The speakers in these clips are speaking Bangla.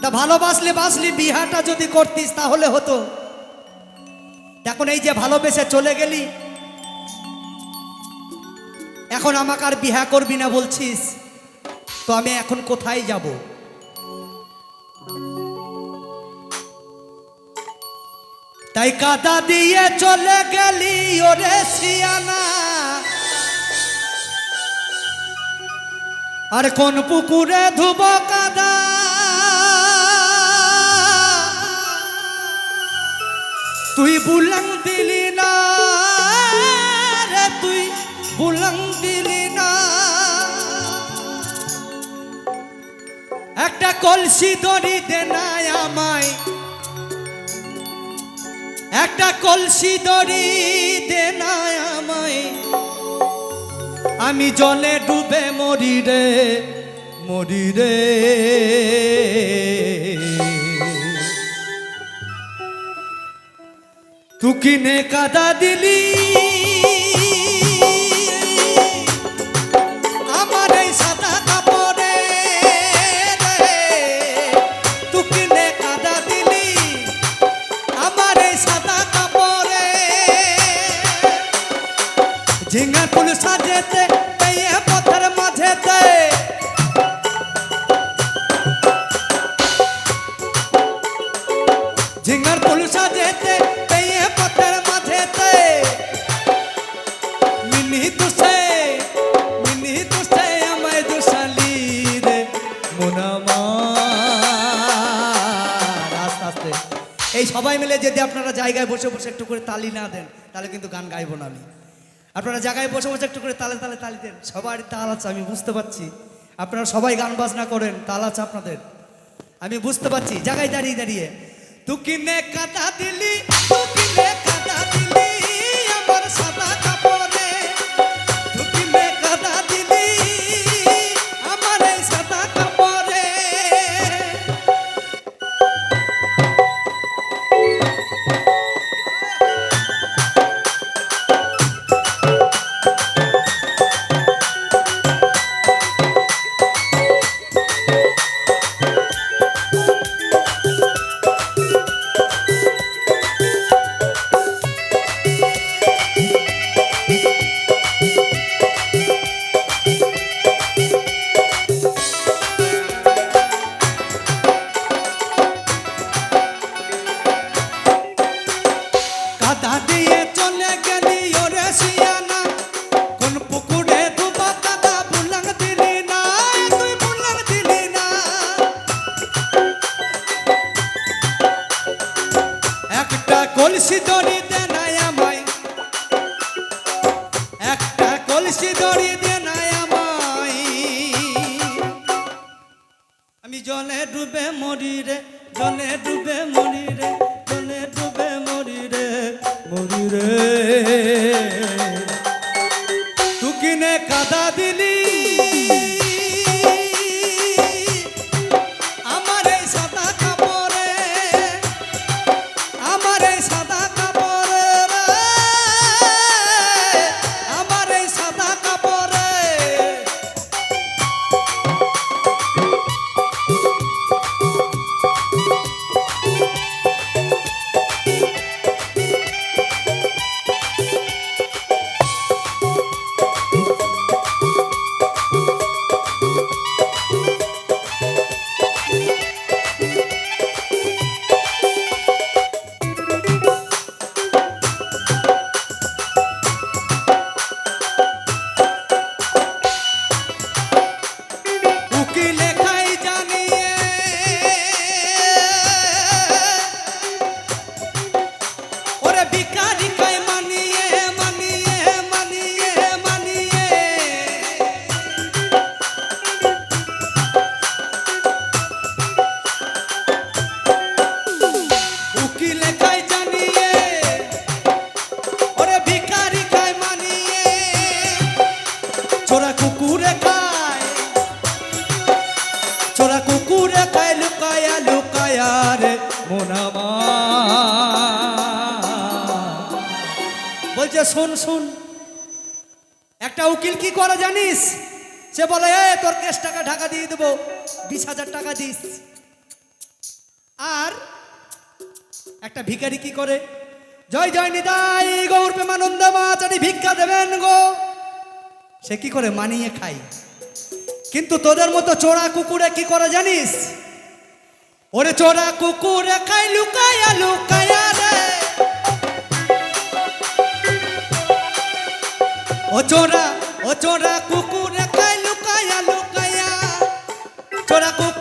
তা ভালোবাসলে বাসলি বিহাটা যদি করতিস তাহলে হতো। এখন এই যে ভালোবেসে চলে গেলি, এখন আমাকে আর বিহা করবি না বলছিস, তো আমি এখন কোথায় যাব? তাই কাদা দিয়ে চলে গেলি, ওরে সিয়ানা আর কোন পুকুরে ধুব কাদা? তুই বুলং দিলি না রে, তুই বুলং দিলি না। একটা কলসি দড়ি দে নাই আমায়। একটা কলসি দড়ি দে নাই আমায়। আমি জলে ডুবে মরি রে মরি রে। তুকিনে কাদা দিলি। আমায় এই সবাই মিলে যদি আপনারা জায়গায় বসে বসে একটু করে তালি না দেন, তাহলে কিন্তু গান গাইবো না আমি। আপনারা জায়গায় বসে বসে একটু করে তালে তালে তালি দেন। সবারই তাল আছে, আমি বুঝতে পারছি। আপনারা সবাই গান বাজনা করেন, তাল আছে আপনাদের। আমি বুঝতে পারছি, জায়গায় দাঁড়িয়ে দাঁড়িয়ে। তুকি নে কাদা দিলি কোন পুকুরে দুবা কাদা বুলাং দিলি না, তুই একটা কলসি দড়ি দে একটা কলসি দড়ি দে আমি জলে ডুবে মরি রে, জলে ডুবে মরি রে। মরি শোন শোন। একটা উকিল কি করে জানিস? সে বলে, এ, তোর কেস টাকা ঢাকা দিয়ে দেবো। বিশ হাজার টাকা দিস। আর একটা ভিখারি কি করে? জয় জয় নিতাই গৌর প্রেমানন্দ মাচারি, ভিক্ষা দেবেন গো। সে কি করে? মানিয়ে খাই কিন্তু তোদের মতো চোরা কুকুরে কি করে জানিস? ওরে চোরা কুকুরে খাই লুকায়া লুকায়া রে ও চোরা ও চোরা কুকুরে খাই লুকায়া লুকায়া। চোরা কুকুরে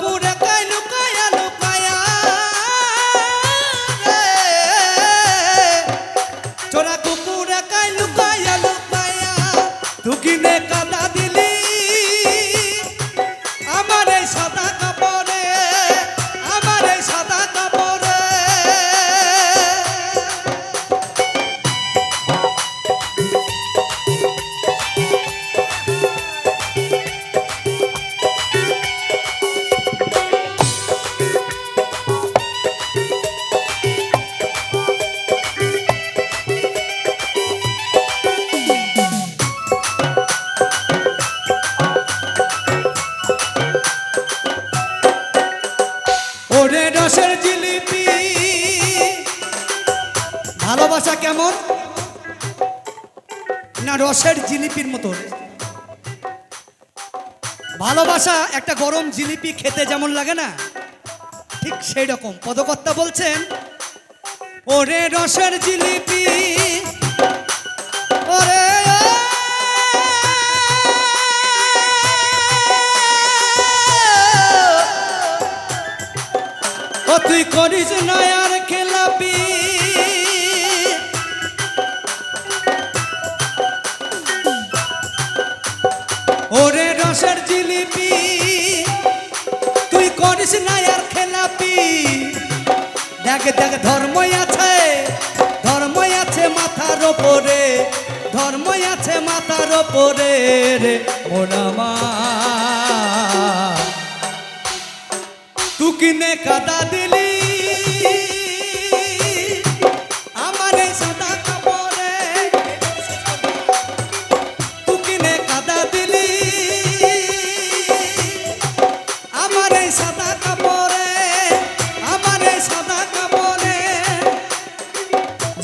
না রসের জিলিপির মতো ভালোবাসা একটা গরম জিলিপি খেতে যেমন লাগে না ঠিক সেই রকম পদকর্তা বলছেন ওরে রসের জিলিপি ওরে তুই করিস না আর খেলাপি করিস না আর খেলাপি? দেখ দেখ, ধর্মই আছে ধর্মই আছে মাথার ওপরে, ধর্মই আছে মাথার ওপরে রে মোনামা তুকিনে কাদা দিলি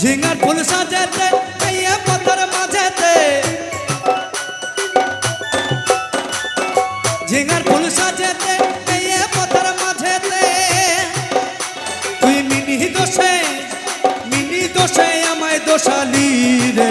ঝিঙার ফুল সাজেতে এই পথর মাঝেতে। ঝিঙার ফুল সাজেতে এই পথর মাঝেতে। তুই মিনি দোষে মিনি দোষে আমায় দোষালি রে।